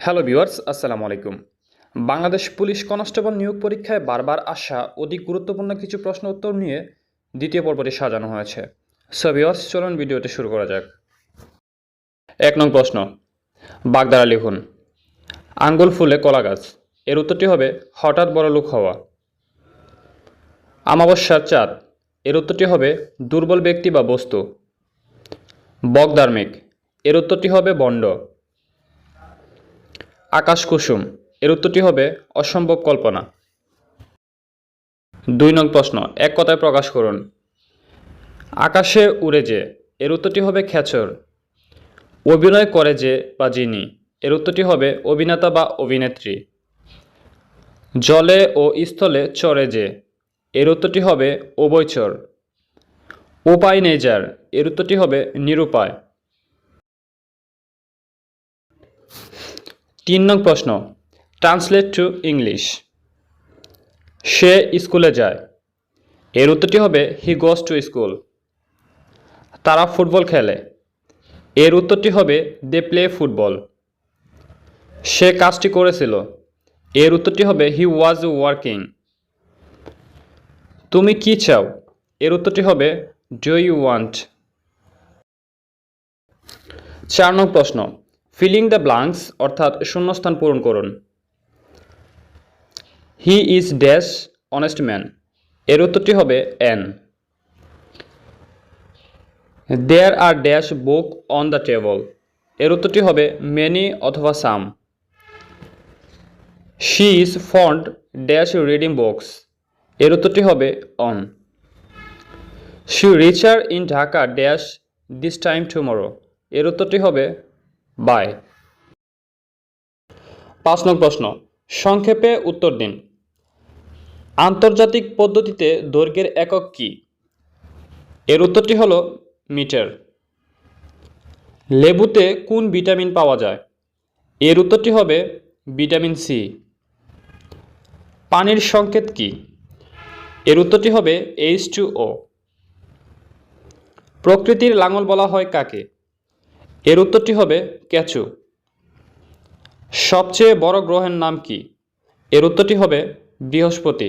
Hello viewers আসসালামু আলাইকুম। Bangladesh police constable নিয়োগ পরীক্ষায় বারবার আসা অধিক গুরুত্বপূর্ণ কিছু প্রশ্ন উত্তর নিয়ে দ্বিতীয় পর্বটি সাজানো হয়েছে। সো ভিউয়ার্স চলুন ভিডিওটি শুরু করা যাক। এক নং প্রশ্ন, বাগদারা লিখুন, আঙ্গুল ফুলে কলা গাছ, এর উত্তরটি হবে হঠাৎ বড় লোক হওয়া। আমাবস্যার চাঁদ, এর উত্তরটি হবে দুর্বল ব্যক্তি বা বস্তু। বগধার্মিক এর উত্তরটি হবে বন্ড। আকাশ কুসুম। এর উত্তরটি হবে, অসম্ভব কল্পনা। দুই নং প্রশ্ন, এক কথায় প্রকাশ করুন। আকাশে উড়ে যে, এর উত্তরটি হবে খেচর অভিনয় করে যে বা যিনি, এর উত্তরটি হবে অভিনেতা বা অভিনেত্রী। জলে ও স্থলে চরে যে, এর উত্তরটি হবে উভয়চর উপায় নেই যার, এর উত্তরটি হবে নিরুপায়। তিন নং প্রশ্ন। ট্রান্সলেট টু ইংলিশ সে স্কুলে যায়। এর উত্তরটি হবে হি গোস টু স্কুল তারা ফুটবল খেলে। এর উত্তরটি হবে দে প্লে ফুটবল সে কাজটি করেছিল। এর উত্তরটি হবে হি ওয়াজ ওয়ার্কিং তুমি কি চাও? এর উত্তরটি হবে ডু ইউ ওয়ান্ট চার নং প্রশ্ন। ফিলিং দ্য ব্লাঙ্কস অর্থাৎ শূন্যস্থান পূরণ করুন। He is dash honest man এর উত্তরটি হবে an there are dash book on the table এর উত্তরটি হবে মেনি অথবা some she is fond dash reading books এর উত্তরটি হবে on she reach in Dhaka dash this time tomorrow এর উত্তরটি হবে বাই পাঁচ নং প্রশ্ন। সংক্ষেপে উত্তর দিন। আন্তর্জাতিক পদ্ধতিতে দৈর্ঘ্যের একক কি? এর উত্তরটি হল মিটার। লেবুতে কোন ভিটামিন পাওয়া যায়? এর উত্তরটি হবে ভিটামিন সি। পানির সংকেত কি? এর উত্তরটি হবে এইচ টু ও। প্রকৃতির লাঙল বলা হয় কাকে? এর উত্তরটি হবে ক্যাচু। সবচেয়ে বড় গ্রহের নাম কি? এর উত্তরটি হবে বৃহস্পতি।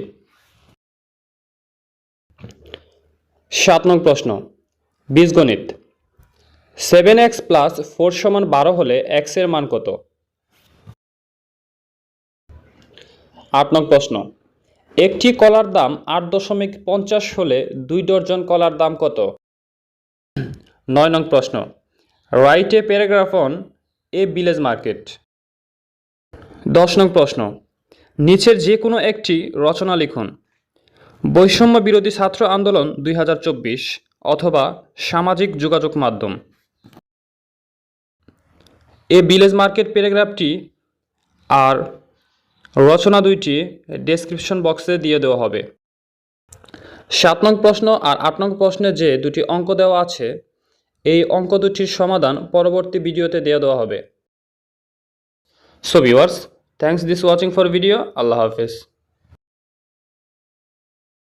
সাত নং প্রশ্ন। বীজগণিত। সেভেন এক্স প্লাস ফোর সমান বারো হলে এক্সের মান কত? আট নং প্রশ্ন। একটি কলার দাম আট দশমিক পঞ্চাশ হলে দুই ডর্জন কলার দাম কত? নয় নং প্রশ্ন। Write a paragraph on a village market দশ নং প্রশ্ন। নিচের যে কোনো একটি রচনা লিখুন। বৈষম্য বিরোধী ছাত্র আন্দোলন দুই হাজার চব্বিশ অথবা সামাজিক যোগাযোগ মাধ্যম। এ ভিলেজ মার্কেট প্যারাগ্রাফটি আর রচনা দুইটি ডেসক্রিপশন বক্সে দিয়ে দেওয়া হবে। সাত নং প্রশ্ন আর আট নং প্রশ্নে যে দুটি অঙ্ক দেওয়া আছে এই অঙ্ক দুটির সমাধান পরবর্তী ভিডিওতে দিয়ে দেওয়া হবে। So viewers thanks this watching for video আল্লাহ হাফেজ।